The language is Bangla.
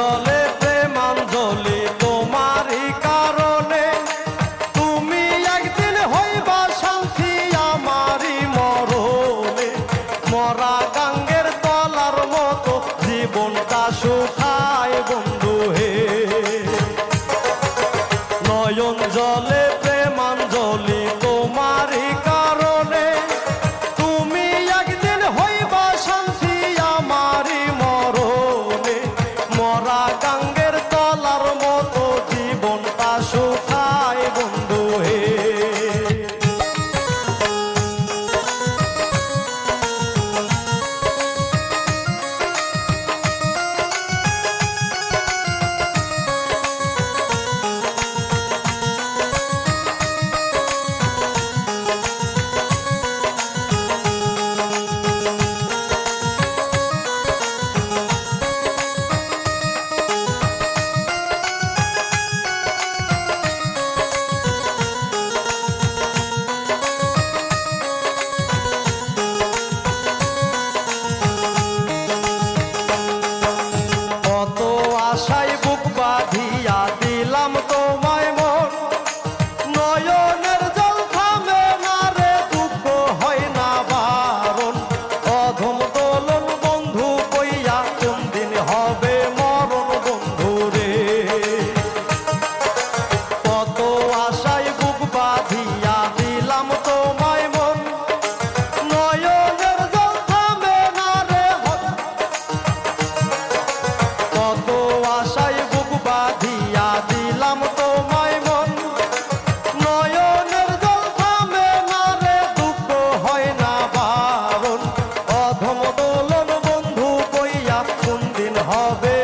জলে প্রেমাঞ্জলি তোমারই কারণে। তুমি একদিন হইবা শান্তি আমারই মরণে। মরা গাঙ্গ হবে